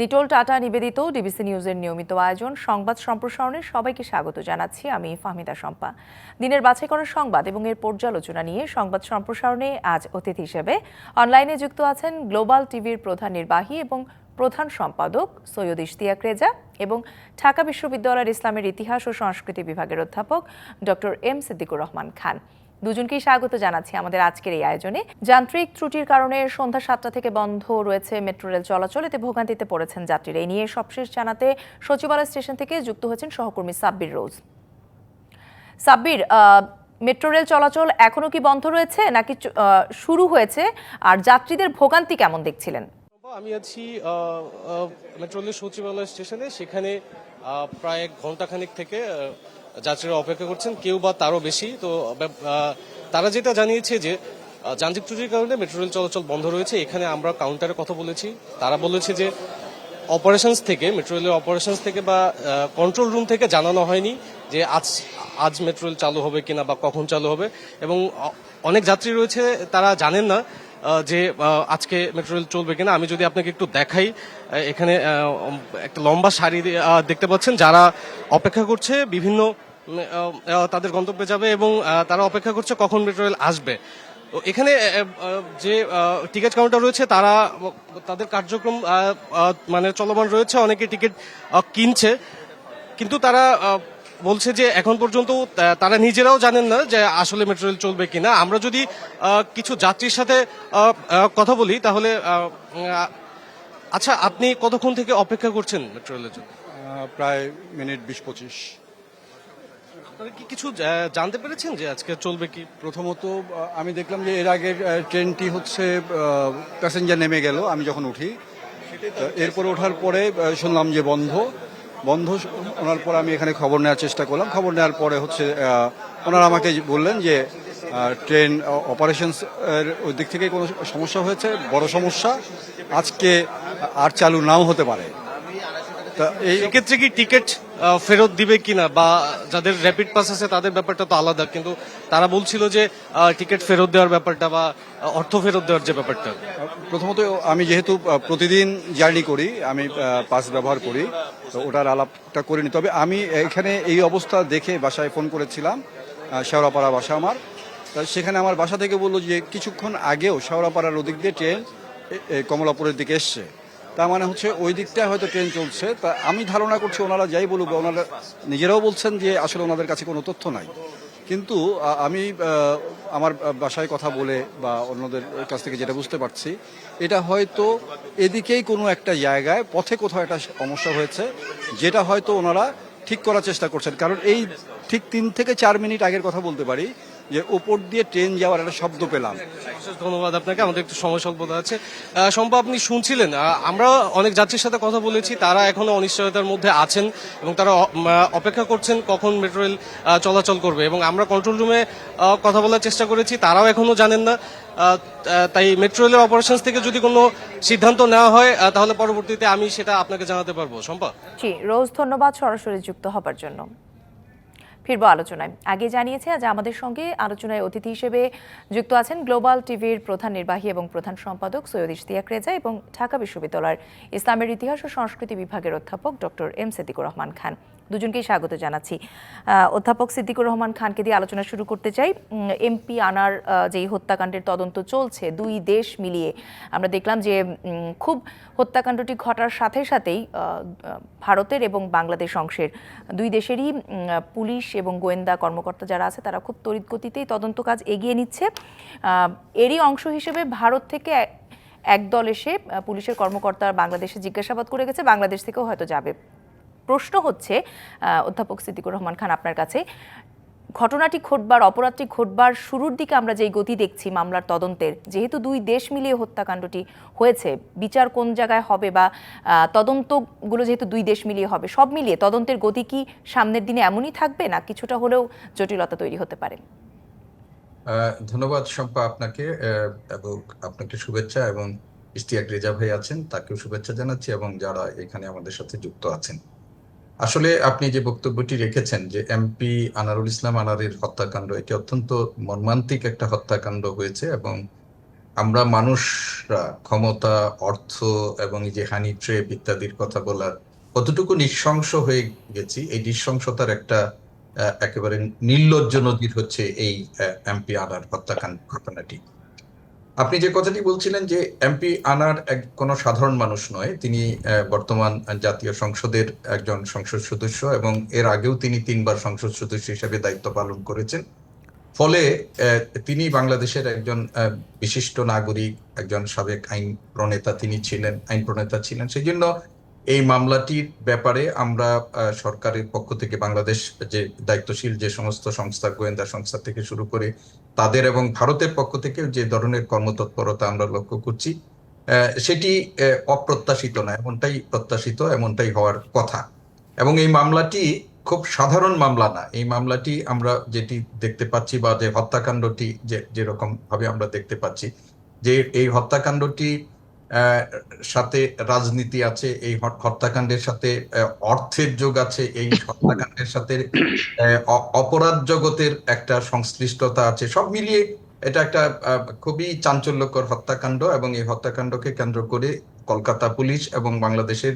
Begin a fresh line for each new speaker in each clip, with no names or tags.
নিটোল tata নিবেদিত DBC নিউজের নিয়মিত আয়োজন, সংবাদ সম্প্রসারণে সবাইকে স্বাগত জানাচ্ছি আমি ফাহমিদা শম্পা। দিনের বাছাই করা সংবাদ এবং এর পর্যালোচনা নিয়ে সংবাদ সম্প্রসারণে আজ অতিথি হিসেবে অনলাইনে যুক্ত আছেন গ্লোবাল টিভির প্রধান নির্বাহী এবং প্রধান সম্পাদক সৈয়দ ইশতিয়াক রেজা এবং ঢাকা বিশ্ববিদ্যালয়ের ইসলামের ইতিহাস ও সংস্কৃতি বিভাগের অধ্যাপক ডক্টর এম সিদ্দিকুর রহমান খান। দুজনকেই স্বাগত জানাচ্ছি আমাদের আজকের এই আয়োজনে। যান্ত্রিক ত্রুটির কারণে সন্ধ্যা সাতটা থেকে বন্ধ রয়েছে মেট্রো রেল চলাচল। এতে ভোগান্তিতে পড়েছেন যাত্রীরা। এই নিয়ে সবশেষ জানাতে সচিবালয় স্টেশন থেকে যুক্ত হয়েছেন সহকর্মী সাব্বির রোজ। সাব্বির মেট্রো রেল চলাচল এখনও কি বন্ধ রয়েছে নাকি শুরু হয়েছে? আর যাত্রীদের ভোগান্তি কেমন দেখছিলেন?
আমি আছি মেট্রো রেলের সচিবালয় স্টেশনে। সেখানে প্রায় ঘন্টাখানিক থেকে যাত্রীরা অপেক্ষা করছেন, কেউ বা তারও বেশি। তো তারা যেটা জানিয়েছে যে যান্ত্রিক ত্রুটির কারণে মেট্রো রেল চলাচল বন্ধ রয়েছে। এখানে আমরা কাউন্টারে কথা বলেছি। তারা বলেছে যে অপারেশনস থেকে, মেট্রো রেলের অপারেশনস থেকে বা কন্ট্রোল রুম থেকে জানানো হয়নি যে, আজ আজ মেট্রো রেল চালু হবে কিনা বা কখন চালু হবে। এবং অনেক যাত্রী রয়েছে, তারা জানেন না যে আজকে মেট্রো রেল চলবে কিনা। আমি যদি আপনাকে একটু দেখাই এখানে একটা লম্বা সারি দেখতে পাচ্ছেন, যারা অপেক্ষা করছে, বিভিন্ন তাদের গন্তব্যে যাবে এবং তারা অপেক্ষা করছে কখন মেট্রো রেল আসবে। তো এখানে যে টিকিট কাউন্টার রয়েছে, তারা তাদের কার্যক্রম মানে চলমান রয়েছে, অনেকে টিকিট কিনছে। কিন্তু তারা বলছে যে, এখন পর্যন্ত তারা নিজেরাও জানেন না যে, আসলে মেট্রো রেল চলবে কিনা। আমরা যদি কিছু যাত্রীর সাথে কথা বলি, তাহলে আচ্ছা আপনি কতক্ষণ থেকে অপেক্ষা করছেন মেট্রো রেলের জন্য
প্রায় মিনিট বিশ পঁচিশ।
আপনারা কি কিছু জানতে পেরেছেন যে আজকে চলবে কি
প্রথমত? আমি দেখলাম যে এর আগের ট্রেনটি হচ্ছে প্যাসেঞ্জার নেমে গেল, আমি যখন উঠি এরপরে ওঠার পরে শুনলাম যে বন্ধ বন্ধ ওনার পরে আমি এখানে খবর নেওয়ার চেষ্টা করলাম। খবর নেওয়ার পরে হচ্ছে ওনারা আমাকে বললেন যে ট্রেন অপারেশন এর ওই দিক থেকে কোনো সমস্যা হয়েছে, বড় সমস্যা, আজকে আর চালু নাও হতে পারে।
এক্ষেত্রে কি টিকিট ফেরত দিবে কিনা বা যাদের র্যাপিড পাস আছে তাদের ব্যাপারটা তো আলাদা কিন্তু তারা বলছিল যে টিকিট ফেরত দেওয়ার ব্যাপারটা বা অর্থ ফেরত দেওয়ার যে ব্যাপারটা।
প্রথমত আমি যেহেতু প্রতিদিন জার্নি করি আমি পাস ব্যবহার করি তো ওটার আলাপটা করিনি তবে আমি এখানে এই অবস্থা দেখে বাসায় ফোন করেছিলাম শেওড়াপাড়া বাসা আমার। সেখানে আমার বাসা থেকে বলল যে কিছুক্ষণ আগেও শেওড়াপাড়ার ওদিক দিয়ে ট্রেন কমলাপুরের দিকে এসছে। তার মানে হচ্ছে ওই দিকটায় হয়তো ট্রেন চলছে। তা আমি ধারণা করছি ওনারা যাই বলুক ওনারা নিজেরাও বলছেন যে আসলে ওনাদের কাছে কোনো তথ্য নাই। কিন্তু আমি আমার বাসায় কথা বলে বা অন্যদের কাছ থেকে যেটা বুঝতে পারছি, এটা হয়তো এদিকেই কোনো একটা জায়গায়, পথে কোথাও একটা সমস্যা হয়েছে, যেটা হয়তো ওনারা ঠিক করার চেষ্টা করছেন। কারণ এই ঠিক তিন থেকে চার মিনিট আগের কথা বলতে পারি যে উপর দিয়ে ট্রেন যাওয়ার একটা শব্দ পেলাম।
ধন্যবাদ আপনাকে আমাদের একটু সময় স্বল্পতা আছে। শম্পা আপনি শুনছিলেন আমরা অনেক যাত্রীর সাথে কথা বলেছি তারা এখনও অনিশ্চয়তার মধ্যে আছেন এবং তারা অপেক্ষা করছেন কখন মেট্রো রেল চলাচল করবে এবং আমরা কন্ট্রোল রুমে কথা বলার চেষ্টা করেছি তারাও এখনও জানেন না। তাই মেট্রো রেলের অপারেশন থেকে যদি কোনো সিদ্ধান্ত নেওয়া হয় তাহলে পরবর্তীতে আমি সেটা আপনাকে জানাতে পারব। শম্পা?
জি রোজ ধন্যবাদ সরাসরি যুক্ত হবার জন্য। ফিরবো আলোচনায়। আগে জানিয়েছে, আজ আমাদের সঙ্গে আলোচনায় অতিথি হিসেবে যুক্ত আছেন গ্লোবাল টিভির প্রধান নির্বাহী এবং প্রধান সম্পাদক সৈয়দ ইশতিয়াক রেজা এবং ঢাকা বিশ্ববিদ্যালয়ের ইসলামের ইতিহাস ও সংস্কৃতি বিভাগের অধ্যাপক ডক্টর এম সিদ্দিকুর রহমান খান। দুজনকেই স্বাগত জানাচ্ছি। অধ্যাপক সিদ্দিকুর রহমান খানকে দিয়ে আলোচনা শুরু করতে চাই। এমপি আনার যেই হত্যাকাণ্ডের তদন্ত চলছে, দুই দেশ মিলিয়ে আমরা দেখলাম যে খুব হত্যাকাণ্ডটি ঘটার সাথে সাথেই ভারতের এবং বাংলাদেশ অংশের দুই দেশেরই পুলিশ এবং গোয়েন্দা কর্মকর্তা যারা আছে, তারা খুব তড়িৎ গতিতেই তদন্ত কাজ এগিয়ে নিচ্ছে। এরই অংশ হিসেবে ভারত থেকে একদল এসে পুলিশের কর্মকর্তা বাংলাদেশে জিজ্ঞাসাবাদ করে গেছে। বাংলাদেশ থেকেও হয়তো যাবে। প্রশ্ন হচ্ছে অধ্যাপক সিদ্দিকুর রহমান খান আপনার কাছে, ঘটনাটি ঘটবার, অপরাধটি ঘটবার শুরুর দিকে আমরা যেই গতি দেখছি মামলার তদন্তের, যেহেতু দুই দেশ মিলিয়ে হত্যাকাণ্ডটি হয়েছে, বিচার কোন জায়গায় হবে বা তদন্তগুলো যেহেতু দুই দেশ মিলিয়ে হবে, সব মিলিয়ে তদন্তের গতি কি সামনের দিনে এমনই থাকবে না কিছুটা হলেও জটিলতা তৈরি হতে পারে?
ধন্যবাদ শম্পা আপনাকে এবং আপনাকে শুভেচ্ছা এবং ইশতিয়াক রেজা ভাই আছেন, তাকেও শুভেচ্ছা জানাচ্ছি এবং যারা এখানে আমাদের সাথে যুক্ত আছেন। আসলে আপনি যে বক্তব্যটি রেখেছেন যে এমপি আনারুল ইসলাম আনারের হত্যাকাণ্ড, এটি অত্যন্ত মর্মান্তিক একটা হত্যাকাণ্ড হয়েছে এবং আমরা মানুষরা ক্ষমতা, অর্থ এবং এই যে হানি ট্রেপ ইত্যাদির কথা বলার কতটুকু নৃশংস হয়ে গেছি, এই নৃশংসতার একটা একেবারে নির্লজ্জ নদীর হচ্ছে এই এমপি আনার হত্যাকাণ্ড ঘটনাটি। আপনি যে কথাটি বলছিলেন যে এমপি আনার এক কোনো সাধারণ মানুষ নয়, তিনি বর্তমান জাতীয় সংসদের একজন সংসদ সদস্য এবং এর আগেও তিনি তিনবার সংসদ সদস্য হিসেবে দায়িত্ব পালন করেছেন। ফলে তিনি বাংলাদেশের একজন বিশিষ্ট নাগরিক, একজন সাবেক আইন প্রণেতা তিনি ছিলেন, আইন প্রণেতা ছিলেন। সেই জন্য এই মামলাটির ব্যাপারে আমরা সরকারের পক্ষ থেকে বাংলাদেশ যে দায়িত্বশীল যে সমস্ত সংস্থা, গোয়েন্দা সংস্থা থেকে শুরু করে তাদের এবং ভারতের পক্ষ থেকে যে ধরনের কর্মতৎপরতা আমরা লক্ষ্য করছি সেটি অপ্রত্যাশিত না, এমনটাই প্রত্যাশিত, এমনটাই হওয়ার কথা। এবং এই মামলাটি খুব সাধারণ মামলা না, এই মামলাটি আমরা যেটি দেখতে পাচ্ছি বা যে হত্যাকাণ্ডটি যে যেরকম ভাবে আমরা দেখতে পাচ্ছি, যে এই হত্যাকাণ্ডটি সাথে রাজনীতি আছে, এই হত্যাকাণ্ডের সাথে অর্থের যোগ আছে, এই হত্যাকাণ্ডের সাথে অপরাধ জগতের একটা সংশ্লিষ্টতা আছে। সব মিলিয়ে এটা একটা খুবই চাঞ্চল্যকর হত্যাকাণ্ড এবং এই হত্যাকাণ্ডকে কেন্দ্র করে কলকাতা পুলিশ এবং বাংলাদেশের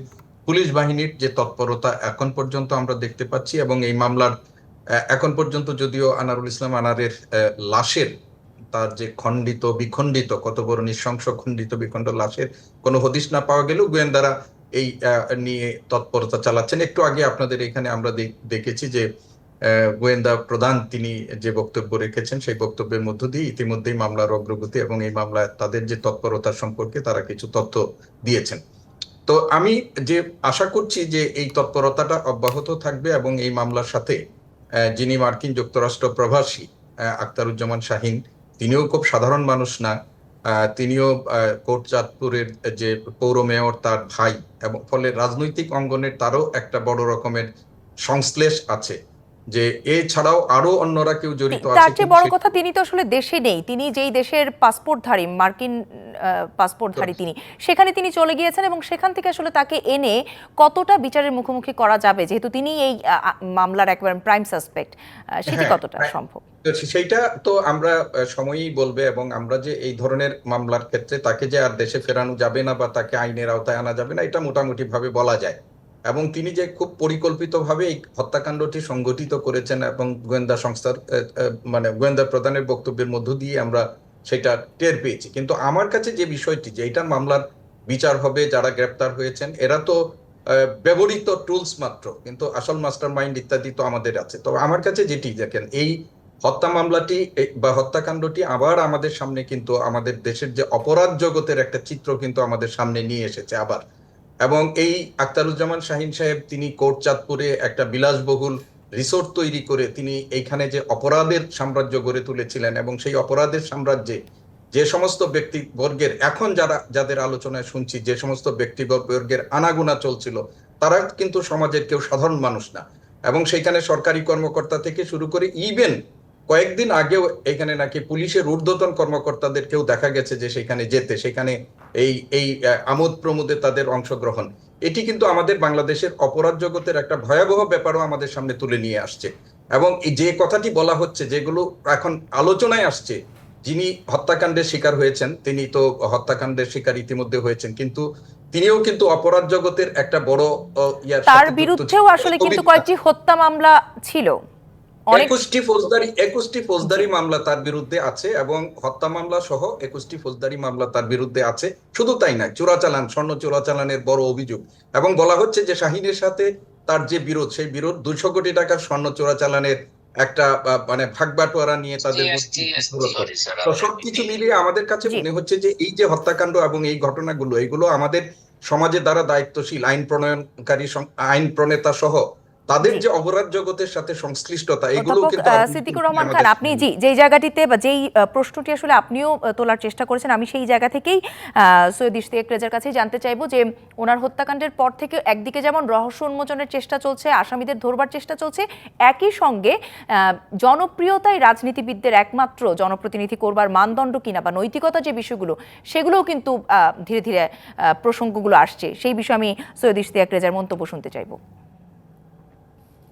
পুলিশ বাহিনীর যে তৎপরতা এখন পর্যন্ত আমরা দেখতে পাচ্ছি এবং এই মামলার এখন পর্যন্ত যদিও আনারুল ইসলাম আনারের লাশের তার যে খণ্ডিত বিখণ্ডিত কত বড় নৃশংস খণ্ডিত বিখণ্ড লাশের কোনো হদিশ না পাওয়া গেলেও গোয়েন্দারা এই নিয়ে তৎপরতা চালাচ্ছেন। একটু আগে আপনাদের এখানে আমরা দেখেছি যে গোয়েন্দা প্রধান তিনি যে বক্তব্য রেখেছেন সেই বক্তব্যের মধ্য দিয়ে ইতিমধ্যেই মামলার অগ্রগতি এবং এই মামলায় তাদের যে তৎপরতা সম্পর্কে তারা কিছু তথ্য দিয়েছেন। তো আমি যে আশা করছি যে এই তৎপরতাটা অব্যাহত থাকবে এবং এই মামলার সাথে যিনি মার্কিন যুক্তরাষ্ট্র প্রবাসী আহ, আখতারুজ্জামান শাহিন তিনিও খুব সাধারণ মানুষ না। তিনিও কোটচাঁদপুরের কোট চাঁদপুরের যে পৌর মেয়র তার ভাই এবং ফলে রাজনৈতিক অঙ্গনের তারও একটা বড় রকমের সংশ্লেষ আছে। যে এছাড়াও আরও অন্যরা কেউ জড়িত আছে
তার চেয়ে বড় কথা তিনি তো আসলে দেশে নেই। তিনি যেই দেশের পাসপোর্টধারী মার্কিন পাসপোর্টধারী তিনি সেখানে তিনি চলে গিয়েছেন এবং সেখান থেকে আসলে তাকে এনে কতটা বিচারের মুখোমুখি করা যাবে? যেহেতু তিনি এই মামলার একবার প্রাইম সাসপেক্ট সেটি
হ্যাঁ,
কতটা সম্ভব?
তো সেইটা তো আমরা সময়ই বলবে এবং আমরা যে এই ধরনের মামলার ক্ষেত্রে তাকে যে আর দেশে ফেরানো যাবে না বা তাকে আইনের আওতায় আনা যাবে না এটা মোটামুটি ভাবে বলা যায়। এবং তিনি যে খুব পরিকল্পিতভাবে এই হত্যাকাণ্ডটি সংগঠিত করেছেন এবং গোয়েন্দা সংস্থার মানে গোয়েন্দা প্রধানের বক্তব্যের মধ্য দিয়ে আমরা সেটা টের পেয়েছি। কিন্তু আমার কাছে যে বিষয়টি, যে এটা মামলার বিচার হবে, যারা গ্রেপ্তার হয়েছেন, এরা তো ব্যবহৃত টুলস মাত্র, কিন্তু আসল মাস্টার মাইন্ড ইত্যাদি তো আমাদের আছে। তো আমার কাছে যেটি দেখেন, এই হত্যা মামলাটি বা হত্যাকাণ্ডটি আবার আমাদের সামনে কিন্তু আমাদের দেশের যে অপরাধ জগতের একটা চিত্র কিন্তু আমাদের সামনে নিয়ে এসেছে আবার। এবং এই আখতারুজ্জামান শাহিন সাহেব তিনি কোট চাঁদপুরে একটা বিলাসবহুল রিসোর্ট তৈরি করে তিনি এইখানে যে অপরাধের সাম্রাজ্য গড়ে তুলেছিলেন এবং সেই অপরাধের সাম্রাজ্যে যে সমস্ত ব্যক্তিবর্গের, এখন যারা, যাদের আলোচনায় শুনছি, যে সমস্ত ব্যক্তিবর্গের আনাগোনা চলছিল, তারা কিন্তু সমাজের কেউ সাধারণ মানুষ না। এবং সেখানে সরকারি কর্মকর্তা থেকে শুরু করে ইভেন কয়েকদিন আগেও এখানে নাকি পুলিশের ঊর্ধ্বতন কর্মকর্তাদেরকেও দেখা গেছে যে সেখানে যেতে সেখানে এই এই আমোদ প্রমোদে তাদের অংশগ্রহণ। এটি কিন্তু আমাদের বাংলাদেশের অপরাধ জগতের একটা ভয়াবহ ব্যাপারও আমাদের সামনে তুলে নিয়ে আসছে। এবং যে কথাটি বলা হচ্ছে যেগুলো এখন আলোচনায় আসছে যিনি হত্যাকাণ্ডের শিকার হয়েছেন তিনি তো হত্যাকাণ্ডের শিকার ইতিমধ্যে হয়েছেন কিন্তু তিনিও কিন্তু অপরাধ জগতের একটা বড়
তার বিরুদ্ধেও আসলে কিন্তু কয়েকটি হত্যা মামলা ছিল।
একুশটি ফৌজদারি একুশটি ফৌজদারি মামলা তার বিরুদ্ধে আছে এবং হত্যা মামলা সহ একুশটি ফৌজদারি মামলা তার বিরুদ্ধে আছে। শুধু তাই না চোরাচালান স্বর্ণ চোরাচালানের বড় অভিযোগ এবং বলা হচ্ছে যে শাহিনের সাথে তার যে বিরোধ সেই বিরোধ দুইশো কোটি টাকার স্বর্ণ চোরাচালানের একটা আহ, মানে ভাগবাটোয়ারা নিয়ে তাদের। তো সবকিছু মিলিয়ে আমাদের কাছে মনে হচ্ছে যে এই যে হত্যাকাণ্ড এবং এই ঘটনাগুলো এগুলো আমাদের সমাজের দ্বারা দায়িত্বশীল আইন প্রণয়নকারী আইন প্রণেতা সহ তাদের যে অপরাধ জগতের সাথে সংশ্লিষ্টতা এগুলো কিন্তু
সিদ্দিকুর রহমান খান আপনি জি যেই জায়গাটিতে বা যেই প্রশ্নটি আসলে আপনিও তোলার চেষ্টা করেছেন আমি সেই জায়গা থেকেই সৈয়দ ইশতিয়াক রেজার কাছেই জানতে চাইব যে ওনার হত্যাকাণ্ডের পর থেকে একদিকে যেমন রহস্য উন্মোচনের চেষ্টা চলছে আসামিদের ধরবার চেষ্টা চলছে একই সঙ্গে আহ, জনপ্রিয়তাই রাজনীতিবিদদের একমাত্র জনপ্রতিনিধি করবার মানদণ্ড কিনা বা নৈতিকতা যে বিষয়গুলো সেগুলোও কিন্তু আহ, ধীরে ধীরে প্রসঙ্গগুলো আসছে। সেই বিষয়ে আমি সৈয়দ ইশতিয়াক রেজার মন্তব্য শুনতে চাইব।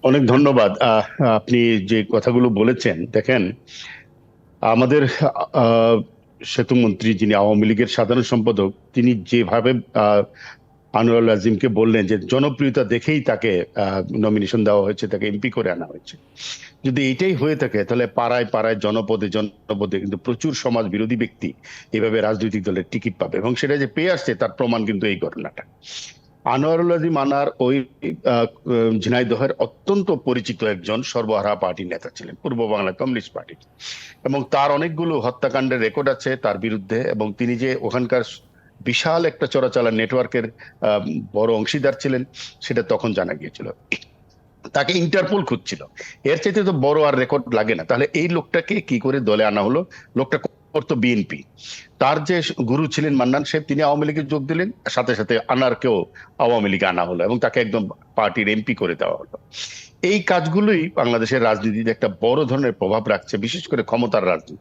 অনেক ধন্যবাদ। আপনি যে কথাগুলো বলেছেন দেখেন আমাদের সেতুমন্ত্রী যিনি আওয়ামী লীগের সাধারণ সম্পাদক তিনি যেভাবে আহ, আনোয়ারুল আজিমকে বললেন যে জনপ্রিয়তা দেখেই তাকে নমিনেশন দেওয়া হয়েছে তাকে এমপি করে আনা হয়েছে। যদি এটাই হয়ে থাকে তাহলে পাড়ায় পাড়ায় জনপদে জনপদে কিন্তু প্রচুর সমাজ বিরোধী ব্যক্তি এভাবে রাজনৈতিক দলের টিকিট পাবে এবং সেটা যে পেয়ে আসছে তার প্রমাণ কিন্তু এই ঘটনাটা। আনোয়ারুল আজিম আনার ওই ঝিনাইদহের অত্যন্ত পরিচিত একজন সর্বহারা পার্টির নেতা ছিলেন, পূর্ব বাংলা কমিউনিস্ট পার্টি। এবং তার অনেকগুলো হত্যাকাণ্ডের রেকর্ড আছে তার বিরুদ্ধে এবং তিনি যে ওখানকার বিশাল একটা চোরাচালান নেটওয়ার্কের বড় অংশীদার ছিলেন, সেটা তখন জানা গিয়েছিল। তাকে ইন্টারপোল খুঁজছিল। এর চাইতে তো বড় আর রেকর্ড লাগে না। তাহলে এই লোকটাকে কি করে দলে আনা হলো? লোকটা করতো বিএনপি। তার যে গুরু ছিলেন মান্নান সাহেব, তিনি আওয়ামী লীগে যোগ দিলেন, সাথে সাথে আনারকেও আওয়ামী লীগে আনা হলো এবং তাকে একদম পার্টির এমপি করে দেওয়া হলো। এই কাজগুলোই বাংলাদেশের রাজনীতিতে একটা বড় ধরনের প্রভাব রাখছে, বিশেষ করে ক্ষমতার রাজনীতি।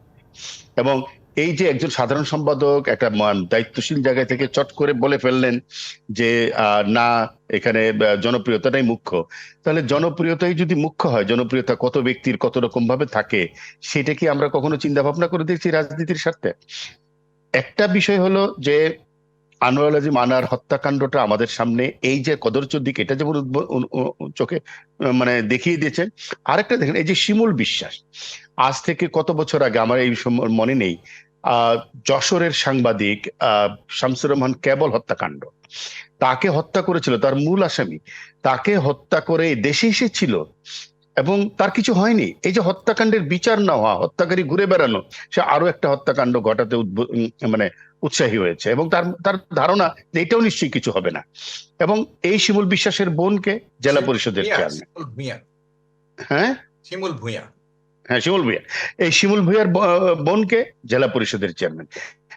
এবং এই যে একজন সাধারণ সম্পাদক একটা দায়িত্বশীল জায়গা থেকে চট করে বলে ফেললেন যে না, এখানে জনপ্রিয়তাটাই মুখ্য। তাহলে জনপ্রিয়তাই যদি মুখ্য হয়, জনপ্রিয়তা কত ব্যক্তির কত রকম ভাবে থাকে, সেটা কি আমরা কখনো চিন্তা ভাবনা করে দেখছি রাজনীতির স্বার্থে? একটা বিষয় হলো যে, আনোয়ার আজিম আনার হত্যাকাণ্ডটা আমাদের সামনে এই যে কদর্য দিক এটা যেমন চোখে মানে দেখিয়ে দিয়েছে আরেকটা দেখেন, এই যে শিমুল বিশ্বাস, আজ থেকে কত বছর আগে, আমার এই মনে নেই যশোরের সাংবাদিক আহ শামসুর রহমান কেবল হত্যাকাণ্ড। তাকে হত্যা করেছিল তার মূল আসামি তাকে হত্যা করে দেশে এসেছিল এবং তার কিছু হয়নি। এই যে হত্যাকাণ্ডের বিচার না হওয়া হত্যাকারী ঘুরে বেড়ানো সে আরও একটা হত্যাকাণ্ড ঘটাতে মানে উৎসাহী হয়েছে এবং তার তার ধারণা যে এটাও নিশ্চয়ই কিছু হবে না। এবং এই শিমুল বিশ্বাসের বোনকে জেলা পরিষদের চেয়ারম্যান হ্যাঁ?
শিমুল ভূঁইয়া।
হ্যাঁ শিমুল ভূঁইয়া। এই শিমুল ভূঁইয়ার বোনকে জেলা পরিষদের চেয়ারম্যান।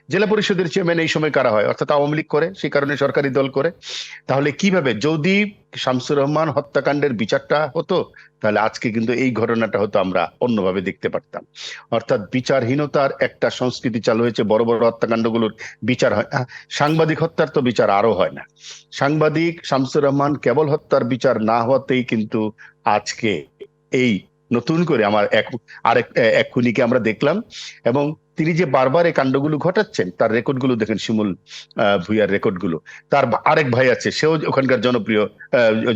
জেলা পরিষদের চেয়ারম্যান এই সময় কারা হয়? অর্থাৎ আওয়ামী লীগ করে সেই কারণে সরকারি দল করে। তাহলে কীভাবে? যদি শামসুর রহমান হত্যাকাণ্ডের বিচারটা হতো তাহলে আজকে কিন্তু এই ঘটনাটা হতো আমরা অন্যভাবে দেখতে পারতাম। অর্থাৎ বিচারহীনতার একটা সংস্কৃতি চালু হয়েছে বড় বড় হত্যাকাণ্ডগুলোর বিচার হয়। আহ, সাংবাদিক হত্যার তো বিচার আরও হয় না। সাংবাদিক শামসুর রহমান কেবল হত্যার বিচার না হওয়াতেই কিন্তু আজকে এই নতুন করে আমার এক আরেক এক খুনিকে আমরা দেখলাম এবং তিনি যে বারবার এই কাণ্ডগুলো ঘটাচ্ছেন তার রেকর্ডগুলো দেখেন শিমুল ভুইয়ার রেকর্ডগুলো তার আরেক ভাই আছে সেও ওখানকার জনপ্রিয়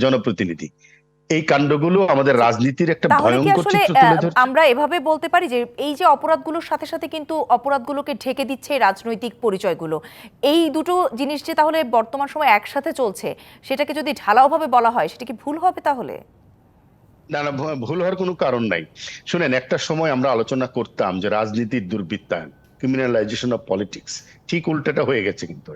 জনপ্রতিনিধি। এই কাণ্ডগুলো আমাদের রাজনীতির একটা ভয়ঙ্কর চিত্র তুলে ধরছে।
আমরা এভাবে বলতে পারি যে এই যে অপরাধগুলোর সাথে সাথে কিন্তু অপরাধগুলোকে ঢেকে দিচ্ছে রাজনৈতিক পরিচয়গুলো? এই দুটো জিনিস যে তাহলে বর্তমান সময় একসাথে চলছে সেটাকে যদি ঢালাওভাবে বলা হয় সেটা কি ভুল হবে তাহলে?
না না ভুল হওয়ার কোনো কারণ নাই। শুনেন, একটা সময় আমরা আলোচনা করতাম যে রাজনীতির দুর্বৃত্তায়ন ক্রিমিনালাইজেশন অফ পলিটিক্স ঠিক উল্টাটা হয়ে গেছে কিন্তু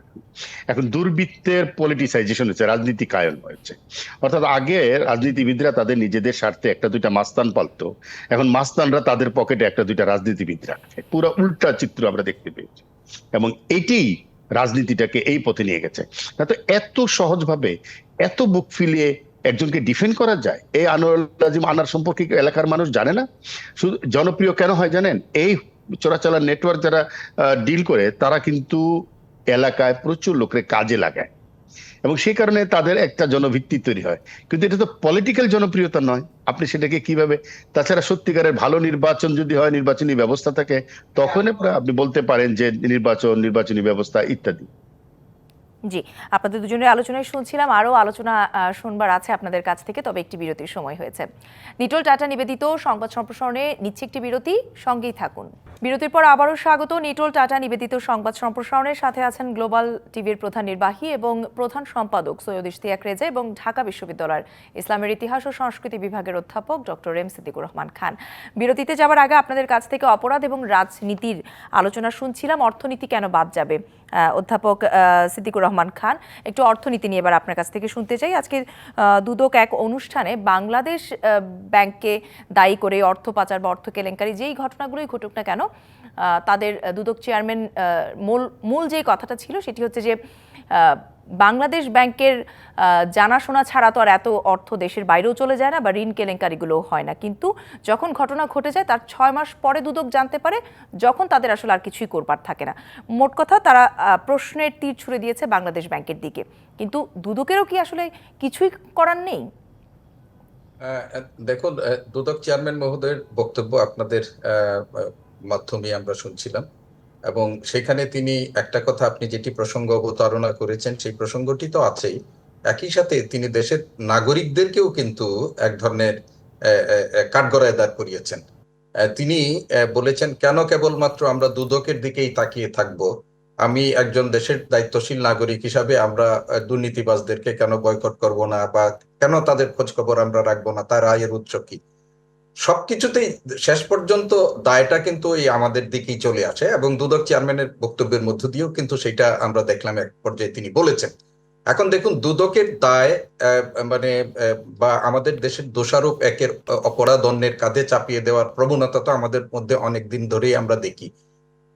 এখন। দুর্বৃত্তের পলিটিসাইজেশন হচ্ছে রাজনীতি কায়ন হয়েছে অর্থাৎ আগে রাজনীতিবিদরা তাদের নিজেদের স্বার্থে একটা দুইটা মাস্তান পালতো, এখন মাস্তানরা তাদের পকেটে একটা দুইটা রাজনীতিবিদ রাখে। পুরো উল্টা চিত্র আমরা দেখতে পেয়েছি। এবং এটি রাজনীতিটাকে এই পথে নিয়ে গেছে। না তো এত সহজভাবে, এত বুক ফিলিয়ে একজনকে ডিফেন্ড করা যায়, এই আনোয়ার আজিম আনার সম্পর্কে এলাকার মানুষ জানে না। শুধু জনপ্রিয় কেন হয় জানেন? এই চোরাচালান নেটওয়ার্ক যারা ডিল করে, তারা কিন্তু এলাকায় প্রচুর লোকের কাজে লাগায়। এবং সেই কারণে তাদের একটা জনভিত্তি তৈরি হয়। কিন্তু এটা তো পলিটিক্যাল জনপ্রিয়তা নয়। আপনি সেটাকে কীভাবে, তাছাড়া সত্যিকারের ভালো নির্বাচন যদি হয়, নির্বাচনী ব্যবস্থা থাকে তখন আপনি- আপনি বলতে পারেন যে নির্বাচন, নির্বাচনী ব্যবস্থা ইত্যাদি।
জি, আপনাদের দুজনের আলোচনায় শুনছিলাম, আরও আলোচনা শুনবার আছে আপনাদের কাছ থেকে, তবে একটি বিরতির সময় হয়েছে। নিটল টাটা নিবেদিত, সংবাদ সম্প্রসারণে নিচ্ছে একটি বিরতি, সঙ্গেই থাকুন। বিরতির পর আবারও স্বাগত, নিটল টাটা নিবেদিত, সংবাদ সম্প্রসারণের সাথে আছেন গ্লোবাল টিভির প্রধান নির্বাহী এবং প্রধান সম্পাদক সৈয়দ ইশতিয়াক রেজা এবং ঢাকা বিশ্ববিদ্যালয়ের ইসলামের ইতিহাস ও সংস্কৃতি বিভাগের অধ্যাপক ডক্টর এম সিদ্দিকুর রহমান খান। বিরতিতে যাওয়ার আগে আপনাদের কাছ থেকে অপরাধ এবং রাজনীতির আলোচনা শুনছিলাম, অর্থনীতি কেন বাদ যাবে? অধ্যাপক সিদ্দিকুর রহমান খান। একটু অর্থনীতি নিয়ে এবার আপনার কাছ থেকে শুনতে চাই। আজকে দুদক এক অনুষ্ঠানে বাংলাদেশ ব্যাংককে দায়ী করে অর্থ পাচার বা অর্থ কেলেঙ্কারি যেই ঘটনাগুলোই ঘটুক না কেন তাদের দুদক চেয়ারম্যান মূল মূল যেই কথাটা ছিল সেটি হচ্ছে যে বাংলাদেশ ব্যাংকের জানাশোনা ছাড়া তো আর এত অর্থ দেশের বাইরেও চলে যায় না বা ঋণ কেলেঙ্কারিগুলো হয় না। কিন্তু যখন ঘটনা ঘটে যায়, তার ছয় মাস পরে দুদক জানতে পারে, যখন তাদের আসলে আর কিছুই করবার থাকে না। মোট কথা, তারা প্রশ্নের তীর ছুড়ে দিয়েছে বাংলাদেশ ব্যাংকের দিকে। কিন্তু দুদকেরও কি আসলে কিছুই করার নেই?
দেখুন দুদক চেয়ারম্যান মহোদয়ের বক্তব্য আপনাদের মাধ্যমে আমরা শুনছিলাম। এবং সেখানে তিনি একটা কথা, আপনি যেটি প্রসঙ্গ অবতারণা করেছেন, সেই প্রসঙ্গটি তো আছেই। একই সাথে তিনি দেশের নাগরিকদেরকেও কিন্তু এক ধরনের কাঠগড়ায় দাঁড় করিয়েছেন। তিনি বলেছেন, কেন কেবলমাত্র আমরা দুদকের দিকেই তাকিয়ে থাকব? আমি একজন দেশের দায়িত্বশীল নাগরিক হিসাবে আমরা দুর্নীতিবাজদেরকে কেন বয়কট করব না? বা কেন তাদের খোঁজ খবর আমরা রাখব না? তার আয়ের উৎস কি? সবকিছুতেই শেষ পর্যন্ত দায়টা কিন্তু এই আমাদের দিকেই চলে আসে এবং দুদক চেয়ারম্যানের বক্তব্যের মধ্য দিয়েও কিন্তু সেটা আমরা দেখলাম এক পর্যায়ে তিনি বলেছেন। এখন দেখুন, দুদকের দায় মানে বা আমাদের দেশের দোষারোপ একের অপরাধ অন্যের কাঁধে চাপিয়ে দেওয়ার প্রবণতা তো আমাদের মধ্যে অনেক দিন ধরেই আমরা দেখি।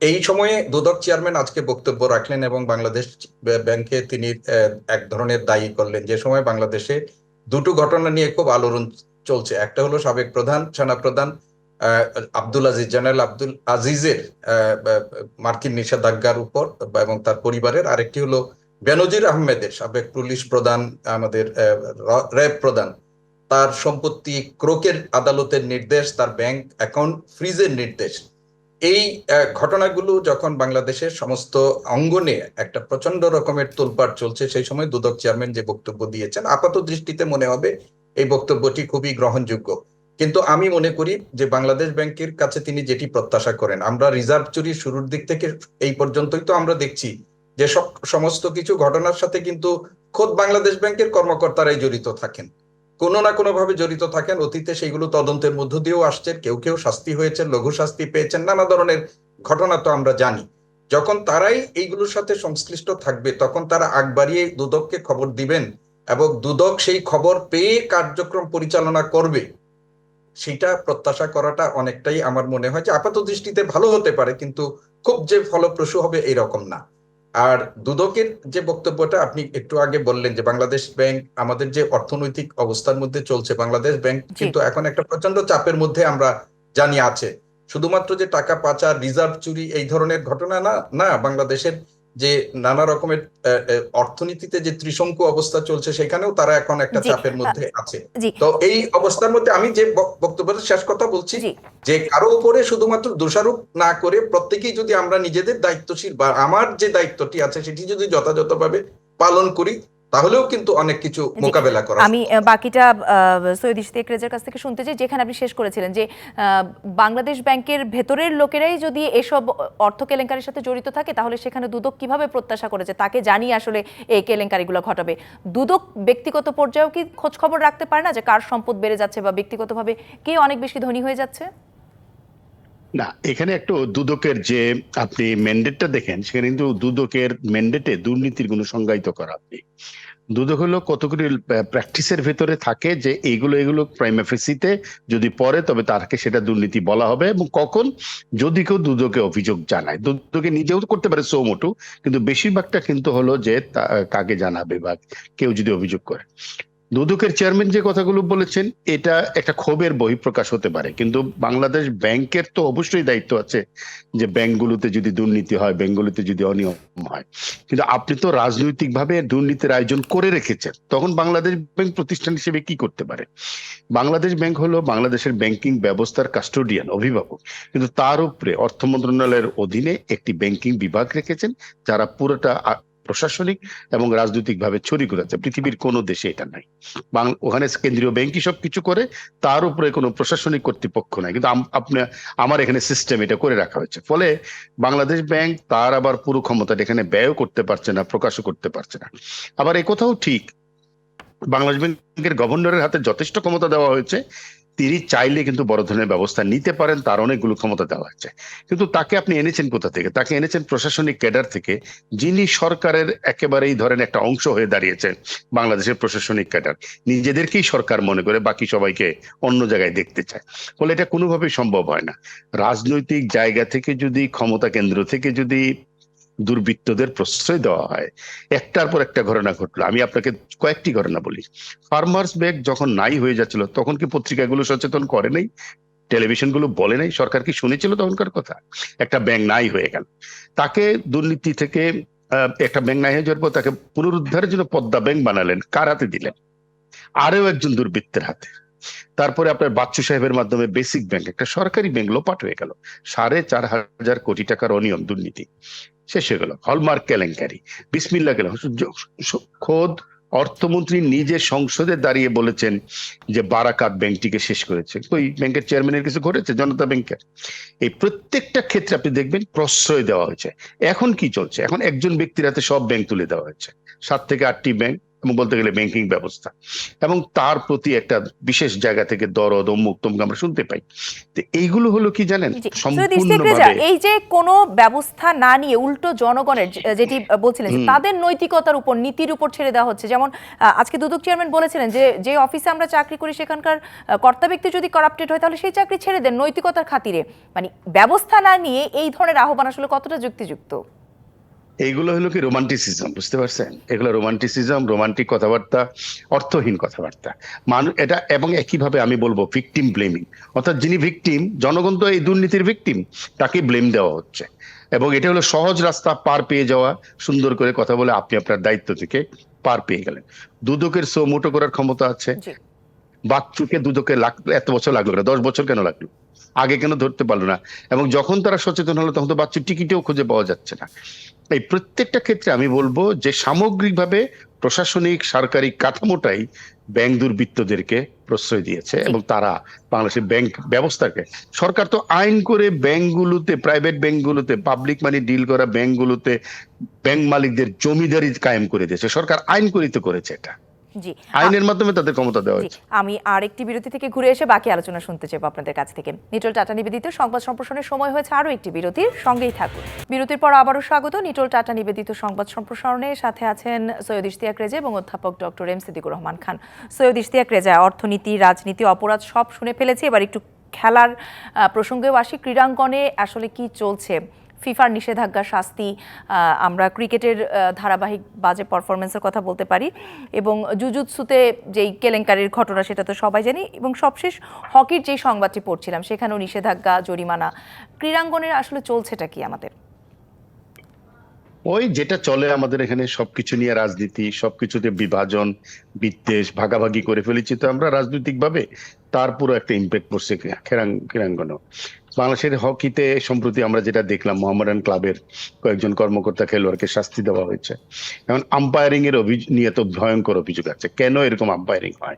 এই সময়ে দুদক চেয়ারম্যান আজকে বক্তব্য রাখলেন এবং বাংলাদেশ ব্যাংকে তিনি এক ধরনের দায়ী করলেন। যে সময় বাংলাদেশে দুটো ঘটনা নিয়ে খুব আলোড়ন চলছে। একটা হলো সাবেক প্রধান সেনা প্রধান আব্দুল আজিজ, জেনারেল আব্দুল আজিজের মার্কিন নিষেধাজ্ঞার উপর এবং তার পরিবারের। আরেকটি হলো বেনজির আহমেদের, সাবেক পুলিশ প্রধান, আমাদের র্যাব প্রধান। তার সম্পত্তি ক্রোকের আদালতের নির্দেশ, তার ব্যাংক অ্যাকাউন্ট ফ্রিজের নির্দেশ। এই ঘটনাগুলো যখন বাংলাদেশের সমস্ত অঙ্গনে একটা প্রচণ্ড রকমের তোলপাড় চলছে, সেই সময় দুদক চেয়ারম্যান যে বক্তব্য দিয়েছেন, আপাত দৃষ্টিতে মনে হবে এই বক্তব্যটি খুবই গ্রহণযোগ্য। কিন্তু আমি মনে করি যে বাংলাদেশ ব্যাংকের কাছে তিনি যেটি প্রত্যাশা করেন, আমরা রিজার্ভ চুরি শুরুর দিক থেকে এই পর্যন্তই তো আমরা দেখছি যে সমস্ত কিছু ঘটনার সাথে কিন্তু খোদ বাংলাদেশ ব্যাংকের কর্মকর্তারাই জড়িত থাকেন। কোনো না কোনো ভাবে জড়িত থাকেন, অতীতে সেইগুলো তদন্তের মধ্য দিয়েও আসছে কেউ কেউ শাস্তি হয়েছে লঘু শাস্তি পেয়েছেন, নানা ধরনের ঘটনা তো আমরা জানি। যখন তারাই এইগুলোর সাথে সংশ্লিষ্ট থাকবে, তখন তারা আগ বাড়িয়ে দুদককে খবর দিবেন এবং দুদক সেই খবর পেয়ে কার্যক্রম পরিচালনা করবে সেটা প্রত্যাশা করাটা অনেকটাই আমার মনে হয় যে আপাত দৃষ্টিতে ভালো হতে পারে কিন্তু খুব যে ফলপ্রসূ হবে এরকম না। আর দুদকের যে বক্তব্যটা আপনি একটু আগে বললেন যে বাংলাদেশ ব্যাংক আমাদের যে অর্থনৈতিক অবস্থার মধ্যে চলছে বাংলাদেশ ব্যাংক কিন্তু এখন একটা প্রচণ্ড চাপের মধ্যে আমরা জানি আছে। শুধুমাত্র যে টাকা পাচার রিজার্ভ চুরি এই ধরনের ঘটনা না না বাংলাদেশের যে নানা রকমের অর্থনীতিতে যে ত্রিশঙ্কু অবস্থা চলছে সেখানেও তারা এখন একটা চাপের মধ্যে আছে। তো এই অবস্থার মধ্যে আমি যে বক- বক্তব্যের শেষ কথা বলছি যে কারও উপরে শুধুমাত্র দোষারোপ না করে প্রত্যেকেই যদি আমরা নিজেদের দায়িত্বশীল বা আমার যে দায়িত্বটি আছে সেটি যদি যথাযথভাবে পালন করি তাহলেও কিন্তু অনেক কিছু মোকাবেলা করা
আমি বাকিটা সৈয়দ ইশতিয়াক রেজার কাছ থেকে শুনতে চাই যেখানে আপনি শেষ করেছিলেন যে বাংলাদেশ ব্যাংকের ভেতরের লোকেরাই যদি এসব অর্থ কেলেঙ্কারির সাথে জড়িত থাকে তাহলে সেখানে দুদক কীভাবে প্রত্যাশা করেছে? তাকে জানিয়ে আসলে এই কেলেঙ্কারিগুলো ঘটাবে। দুদক ব্যক্তিগত পর্যায়েও কি খোঁজ খবর রাখতে পারে না যে কার সম্পদ বেড়ে যাচ্ছে বা ব্যক্তিগতভাবে কে অনেক বেশি ধনী হয়ে যাচ্ছে?
না, এখানে একটু দুদকের যে আপনি ম্যান্ডেটটা দেখেন, সেখানে কিন্তু দুদকের ম্যান্ডেটে দুর্নীতির কোনো সংজ্ঞায়িত করা আপনি। দুদক হলো কতগুলি প্র্যাকটিসের ভেতরে থাকে যে এইগুলো এগুলো প্রাইমাফেসিতে যদি পড়ে, তবে তাকে সেটা দুর্নীতি বলা হবে এবং কখন? যদি কেউ দুদকে অভিযোগ জানায়, দুদকে নিজেও করতে পারে সো মোটু, কিন্তু বেশিরভাগটা কিন্তু হলো যে কাকে জানাবে বা কেউ যদি অভিযোগ করে। দুদকের চেয়ারম্যান যে কথাগুলো বলেছেন, এটা একটা ক্ষোভের বহিঃপ্রকাশ হতে পারে। কিন্তু বাংলাদেশ ব্যাংকের তো অবশ্যই দায়িত্ব আছে যে ব্যাংকগুলোতে যদি দুর্নীতি হয়, ব্যাংকগুলোতে যদি অনিয়ম হয়। কিন্তু আপনি তো রাজনৈতিকভাবে দুর্নীতির আয়োজন করে রেখেছেন। তখন বাংলাদেশ ব্যাংক প্রতিষ্ঠান হিসেবে কি করতে পারে? বাংলাদেশ ব্যাংক হলো বাংলাদেশের ব্যাংকিং ব্যবস্থার কাস্টোডিয়ান অভিভাবক। কিন্তু তার উপরে অর্থ মন্ত্রণালয়ের অধীনে একটি ব্যাংকিং বিভাগ রেখেছেন, যারা পুরোটা প্রশাসনিক এবং রাজনৈতিক ভাবে ছড়ি করেছে পৃথিবীর কোনো দেশে এটা নাই। ওখানে কেন্দ্রীয় ব্যাংকই সবকিছু করে, তার উপরে কোনো প্রশাসনিক কর্তৃপক্ষ নাই। কিন্তু আপনি আমার এখানে সিস্টেম এটা করে রাখা হয়েছে। ফলে বাংলাদেশ ব্যাংক তার আবার পুরো ক্ষমতাটা এখানে ব্যয় করতে পারছে না, প্রকাশও করতে পারছে না। আবার এই কথাও ঠিক। বাংলাদেশ ব্যাংকের গভর্নরের হাতে যথেষ্ট ক্ষমতা দেওয়া হয়েছে। তিনি চাইলে কিন্তু বড় ধরনের ব্যবস্থা নিতে পারেন, তার অনেকগুলো ক্ষমতা দেওয়া হয়েছে কিন্তু তাকে আপনি এনেছেন কোথা থেকে? তাকে এনেছেন প্রশাসনিক ক্যাডার থেকে, যিনি সরকারের একেবারেই ধরেন একটা অংশ হয়ে দাঁড়িয়েছেন, বাংলাদেশের প্রশাসনিক ক্যাডার। নিজেদেরকেই সরকার মনে করে বাকি সবাইকে অন্য জায়গায় দেখতে চায়। ফলে এটা কোনোভাবেই সম্ভব হয় না। রাজনৈতিক জায়গা থেকে যদি, ক্ষমতা কেন্দ্র থেকে যদি দুর্বৃত্তদের প্রশ্রয় দেওয়া হয়। একটার পর একটা ঘটনা ঘটলো। আমি আপনাকে কয়েকটি ঘটনা বলি। ফার্মার্স ব্যাগ যখন নাই হয়ে যাচ্ছিল, তখন কি পত্রিকাগুলো সচেতন করে নাই? টেলিভিশনগুলো বলে নাই? সরকার কি শুনেছিল তখনকার কথা? একটা ব্যাংক নাই হয়ে গেল। তাকে দুর্নীতি থেকে একটা ব্যাংক নাই হয়ে যাওয়ার পর তাকে পুনরুদ্ধারের জন্য পদ্মা ব্যাংক বানালেন কার হাতে দিলেন। আরও একজন দুর্বৃত্তের হাতে। তারপরে আপনার বাচ্চু সাহেবের মাধ্যমে বেসিক ব্যাংক, একটা সরকারি ব্যাংক লোপাট হয়ে গেল। সাড়ে চার হাজার কোটি টাকার অনিয়ম, দুর্নীতি। শেষ হয়ে গেল। হলমার্ক কেলেঙ্কারি। বিসমিল্লা গেল খোদ অর্থমন্ত্রী নিজে সংসদে দাঁড়িয়ে বলেছেন যে বারাকাত ব্যাংকটিকে শেষ করেছে। ওই ব্যাংকের চেয়ারম্যানের কিছু ঘটেছে, জনতা ব্যাংকের। এই প্রত্যেকটা ক্ষেত্রে আপনি দেখবেন প্রশ্রয় দেওয়া হয়েছে। এখন কি চলছে? এখন একজন ব্যক্তির হাতে সব ব্যাংক তুলে দেওয়া হয়েছে। সাত থেকে আটটি ব্যাংক এবং বলতে গেলে ব্যাংকিং ব্যবস্থা। এবং তার প্রতি একটা বিশেষ জায়গা থেকে দরদ অমুক তমুক আমরা শুনতে পাই। তো এইগুলো হলো কি জানেন?
এই যে কোনো ব্যবস্থা না নিয়ে উল্টো জনগণের যেটি বলছিলেন তাদের নৈতিকতার উপর নীতির উপর ছেড়ে দেওয়া হচ্ছে। যেমন আজকে দুদক চেয়ারম্যান বলেছিলেন যে যে অফিসে আমরা চাকরি করি সেখানকার কর্তা ব্যক্তি যদি করাপ্টেড হয় তাহলে সেই চাকরি ছেড়ে দেন নৈতিকতার খাতিরে। মানে ব্যবস্থা না নিয়ে এই ধরনের আহ্বান আসলে কতটা যুক্তিযুক্ত?
এইগুলো হলো কি রোমান্টিসিজম বুঝতে পারছেন? এগুলো রোমান্টিসিজম রোমান্টিক কথাবার্তা অর্থহীন কথাবার্তা। মানুষ এটা এবং একইভাবে আমি বলব ভিকটিম ব্লেমিং অর্থাৎ যিনি ভিকটিম জনগণ তো এই দুর্নীতির ভিকটিম তাকে ব্লেম দেওয়া হচ্ছে। এবং এটা হলো সহজ রাস্তা পার পেয়ে যাওয়া সুন্দর করে কথা বলে আপনি আপনার দায়িত্ব থেকে পার পেয়ে গেলেন। দুদকের সো মোটো করার ক্ষমতা আছে। বাচ্চুকে দুদকে এত বছর লাগল না দশ বছর কেন লাগল? আগে কেন ধরতে পারল না? এবং যখন তারা সচেতন হলো তখন তো বাচ্চুর টিকিটেও খুঁজে পাওয়া যাচ্ছে না। এই প্রত্যেকটা ক্ষেত্রে আমি বলব যে সামগ্রিকভাবে প্রশাসনিক সরকারি কাঠামোটাই ব্যাংক দুর্বৃত্তদেরকে প্রশ্রয় দিয়েছে এবং তারা বাংলাদেশের ব্যাংক ব্যবস্থাকে সরকার তো আইন করে ব্যাংকগুলোতে প্রাইভেট ব্যাংকগুলোতে পাবলিক মানি ডিল করা ব্যাংকগুলোতে ব্যাংক মালিকদের জমিদারি কায়েম করে দিয়েছে। সরকার আইন করিতে করেছে এটা।
জি।
আইনের মাধ্যমে তাদের ক্ষমতা দেওয়া হয়েছে।
আমি আরেকটি বিরতি থেকে ঘুরে এসে বাকি আলোচনা শুনতে চাইব আপনাদের কাছ থেকে। নিটল টাটা নিবেদিত সংবাদ সম্প্রসারণের সময় হয়েছে আরও একটি বিরতির সঙ্গেই থাকুন। বিরতির পর আবারও স্বাগত নিটল টাটা নিবেদিত সংবাদ সম্প্রসারণে। সাথে আছেন সৈয়দ ইশতিয়াক রেজা এবং অধ্যাপক ডক্টর এম সিদ্দিকুর রহমান খান। সৈয়দ ইশতিয়াক রেজা অর্থনীতি রাজনীতি অপরাধ সব শুনে ফেলেছি। এবার একটু খেলার প্রসঙ্গেও আসি। ক্রীড়াঙ্গনে আসলে কি চলছে? ফিফার নিষেধাজ্ঞা শাস্তি আমরা ক্রিকেটের ধারাবাহিক বাজে পারফরমেন্সের কথা বলতে পারি। এবং জুজুৎসুতে যেই কেলেঙ্কারির ঘটনা সেটা তো সবাই জানি। এবং সবশেষ হকির যেই সংবাদটি পড়ছিলাম, সেখানেও নিষেধাজ্ঞা, জরিমানা। ক্রীড়াঙ্গনের আসলে চলছেটা কি আমাদের?
ওই যেটা চলে আমাদের এখানে, সবকিছু নিয়ে রাজনীতি, সবকিছুতে বিভাজন, বিদ্বেষ, ভাগাভাগি করে ফেলেছি। তো আমরা রাজনৈতিক ভাবে তার পুরো একটা ইম্প্যাক্ট পড়ছে ক্রীড়াং- ক্রীড়াঙ্গনেও। বাংলাদেশের হকিতে সম্প্রতি আমরা যেটা দেখলাম, মোহামেডান ক্লাবের কয়েকজন কর্মকর্তা খেলোয়াড়কে শাস্তি দেওয়া হয়েছে। এখন আম্পায়ারিং এর অভিযোগ নিয়ে তো ভয়ঙ্কর অভিযোগ আছে। কেন এরকম আম্পায়ারিং হয়?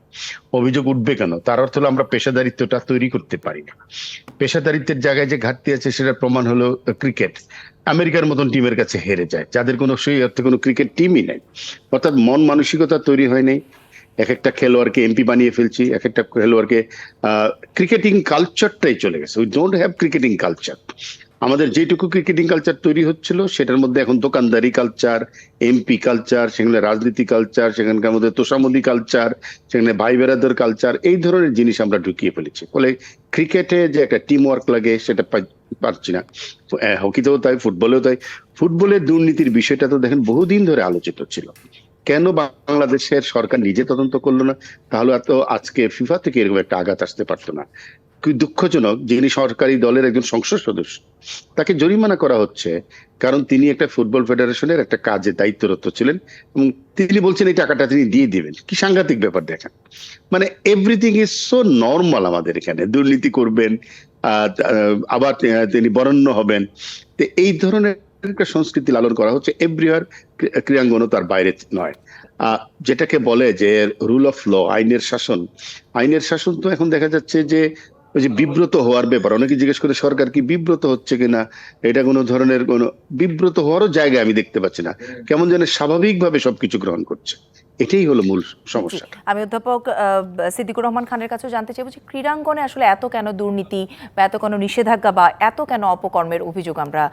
অভিযোগ উঠবে কেন? তার অর্থ হলো আমরা পেশাদারিত্বটা তৈরি করতে পারি না। পেশাদারিত্বের জায়গায় যে ঘাটতি আছে, সেটার প্রমাণ হলো ক্রিকেট আমেরিকার মতন টিমের কাছে হেরে যায়। যাদের কোনো সেই অর্থে কোনো ক্রিকেট টিমই নেই। অর্থাৎ মন মানসিকতা তৈরি হয় নাই। এক একটা খেলোয়াড়কে এমপি বানিয়ে ফেলছি এক একটা খেলোয়াড়কে ক্রিকেটিং কালচারটাই চলে গেছে। We don't have cricketing culture আমাদের যেটুকু ক্রিকেটিং কালচার তৈরি হচ্ছিল সেটার মধ্যে এখন দোকানদারি কালচার এমপি কালচার সেখানে রাজনীতি কালচার সেখানকার মধ্যে তোষামদি কালচার সেখানে ভাই বেড়াদের কালচার এই ধরনের জিনিস আমরা ঢুকিয়ে ফেলেছি। ফলে ক্রিকেটে যে একটা টিম ওয়ার্ক লাগে সেটা পারছি না। আহ, হকিতেও তাই ফুটবলেও তাই। ফুটবলের দুর্নীতির বিষয়টা তো দেখেন বহুদিন ধরে আলোচিত ছিল। কেন বাংলাদেশের সরকার নিজে তদন্ত করল না? তাহলে এত আজকে ফিফা থেকে এরকম একটা আঘাত আসতে পারতো না। দুঃখজনক, যিনি সরকারি দলের একজন সংসদ সদস্য, তাকে জরিমানা করা হচ্ছে কারণ তিনি একটা ফুটবল ফেডারেশনের একটা কাজে দায়িত্বরত ছিলেন এবং তিনি বলছেন এই টাকাটা তিনি দিয়ে দিবেন। কি সাংঘাতিক ব্যাপার দেখেন। মানে এভরিথিং ইজ সো নর্মাল আমাদের এখানে। দুর্নীতি করবেন আবার তিনি বরণ্য হবেন। তো এই ধরনের একটা সংস্কৃতি লালন করা হচ্ছে, এভরিওয়ার ক্রিয়াঙ্গন তার বাইরে নয়। যেটাকে বলে যে রুল অফ ল, আইনের শাসন। আইনের শাসন তো এখন দেখা যাচ্ছে যে ওই যে বিব্রত হওয়ার ব্যাপার। অনেকে জিজ্ঞেস করে, সরকার কি বিব্রত হচ্ছে কিনা? এটা কোনো ধরনের কোনো, বিব্রত হওয়ারও জায়গা আমি দেখতে পাচ্ছি না। কেমন যেন স্বাভাবিকভাবে সবকিছু গ্রহণ করছে। এটাই হলো মূল সমস্যা
আমি অধ্যাপক সিদ্দিকুর রহমান খানের কাছেও জানতে চাইব যে ক্রীড়াঙ্গনে আসলে এত কেন দুর্নীতি বা এত কেন নিষেধাজ্ঞা বা এত কেন অপকর্মের অভিযোগ আমরা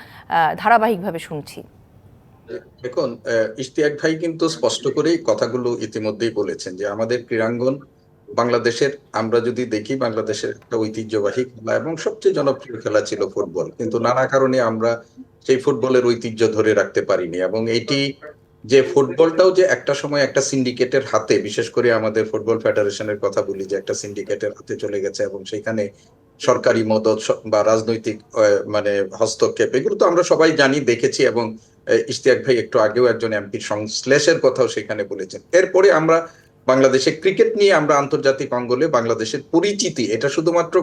ধারাবাহিকভাবে শুনছি?
দেখুন ইশতিয়াক ভাই কিন্তু স্পষ্ট করেই কথাগুলো ইতিমধ্যেই বলেছেন যে আমাদের ক্রীড়াঙ্গন বাংলাদেশের আমরা যদি দেখি বাংলাদেশের একটা ঐতিহ্যবাহী খেলা এবং সবচেয়ে জনপ্রিয় খেলা ছিল ফুটবল। কিন্তু নানা কারণে আমরা সেই ফুটবলের ঐতিহ্য ধরে রাখতে পারিনি এবং এটি যে ফুটবলটাও যে একটা সময় একটা সিন্ডিকেটের হাতে, বিশেষ করে আমাদের ফুটবল ফেডারেশনের কথা বলি, যে একটা সিন্ডিকেটের হাতে চলে গেছে এবং সেখানে সরকারি মদত বা রাজনৈতিক মানে হস্তক্ষেপ, এগুলো তো আমরা সবাই জানি, দেখেছি এবং ইশতিয়াক ভাই একটু আগেও একজন এমপির সংশ্লেষের কথাও সেখানে বলেছেন। এরপরে আমরা বাংলাদেশে ক্রিকেট নিয়ে আমরা আন্তর্জাতিক অঙ্গলে বাংলাদেশের পরিচিতি, এটা শুধুমাত্র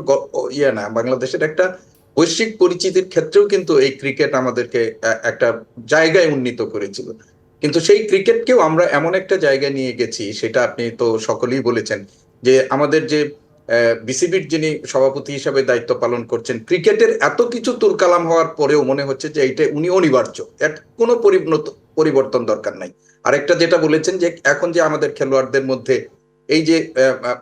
ইয়ে না, বাংলাদেশের একটা বৈশ্বিক পরিচিতির ক্ষেত্রেও কিন্তু এই ক্রিকেট আমাদেরকে একটা জায়গায় উন্নীত করেছিল। কিন্তু সেই ক্রিকেটকেও আমরা এমন একটা জায়গায় নিয়ে গেছি, সেটা আপনি তো সকলেই বলেছেন, যে আমাদের যে বিসিবির যিনি সভাপতি হিসাবে দায়িত্ব পালন করছেন, ক্রিকেটের এত কিছু তুলকালাম হওয়ার পরেও মনে হচ্ছে যে এইটা উনি অনিবার্য। এর কোনো পরিণত- পরিবর্তন দরকার নাই। আরেকটা যেটা বলেছেন যে এখন যে আমাদের খেলোয়াড়দের মধ্যে এই যে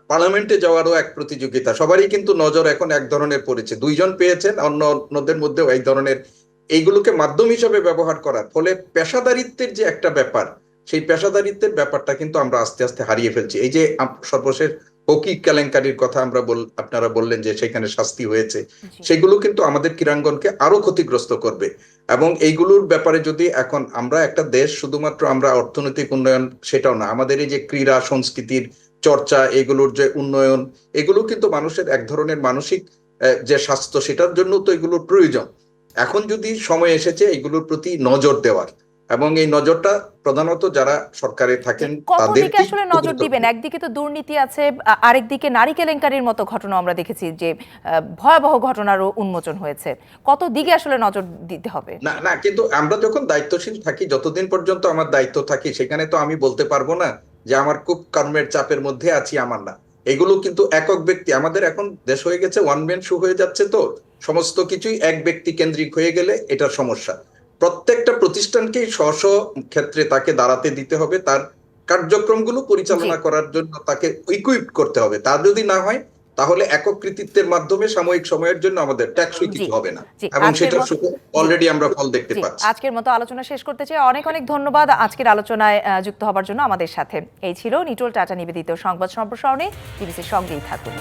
পার্লামেন্টে যাওয়ারও এক প্রতিযোগিতা, সবারই কিন্তু নজর এখন এক ধরনের পড়েছে। দুইজন পেয়েছেন, অন্য অন্যদের মধ্যেও এই ধরনের এইগুলোকে মাধ্যম হিসাবে ব্যবহার করার ফলে পেশাদারিত্বের যে একটা ব্যাপার সেই পেশাদারিত্বের ব্যাপারটা কিন্তু আমরা আস্তে আস্তে হারিয়ে ফেলছি। এই যে সর্বশেষ হকি কেলেঙ্কারির কথা আমরা বল আপনারা বললেন যে সেখানে শাস্তি হয়েছে সেগুলো কিন্তু আমাদের ক্রীড়াঙ্গনকে আরও ক্ষতিগ্রস্ত করবে। এবং এইগুলোর ব্যাপারে যদি এখন আমরা একটা দেশ শুধুমাত্র আমরা অর্থনৈতিক উন্নয়ন সেটাও না আমাদের এই যে ক্রীড়া সংস্কৃতির চর্চা এগুলোর যে উন্নয়ন এগুলো কিন্তু মানুষের এক ধরনের মানসিক যে স্বাস্থ্য সেটার জন্য তো এগুলোর প্রয়োজন। এখন যদি সময় এসেছে এগুলোর প্রতি নজর দেওয়ার। এবং এই নজরটা প্রধানত যারা সরকারে থাকেন তাদের
দিকে আসলে নজর দিবেন? একদিকে তো দুর্নীতি আছে আরেকদিকে নারী কেলেঙ্কারির মতো ঘটনা আমরা দেখেছি যে ভয়াবহ ঘটনারও উন্মোচন হয়েছে। কত দিকে আসলে নজর দিতে হবে?
না না কিন্তু আমরা যখন দায়িত্বশীল থাকি যতদিন পর্যন্ত আমার দায়িত্ব থাকি সেখানে তো আমি বলতে পারব না যে আমার খুব কর্মের চাপের মধ্যে আছি আমার না। এগুলো কিন্তু একক ব্যক্তি। আমাদের এখন দেশ হয়ে গেছে ওয়ান ম্যান শু হয়ে যাচ্ছে তো। সমস্ত কিছুই এক ব্যক্তি কেন্দ্রিক হয়ে গেলে এটা সমস্যা। প্রত্যেকটা প্রতিষ্ঠানকেই স্ব স্ব ক্ষেত্রে তাকে দাঁড়াতে দিতে হবে তার কার্যক্রমগুলো পরিচালনা করার জন্য তাকে ইকুইপ করতে হবে। তা যদি না হয় তাহলে একক কৃতিত্বের মাধ্যমে সাময়িক সময়ের জন্য আমাদের ট্যাক্সই কিছু হবে না। এবং সেটার অলরেডি আমরা ফল দেখতে পাচ্ছি।
আজকের মতো আলোচনা শেষ করতে চাই। অনেক অনেক ধন্যবাদ আজকের আলোচনায় যুক্ত হবার জন্য আমাদের সাথে। এই ছিল নিটোল টাটা নিবেদিত সংবাদ সম্প্রসারণে। টিভিসির সঙ্গেই থাকুন।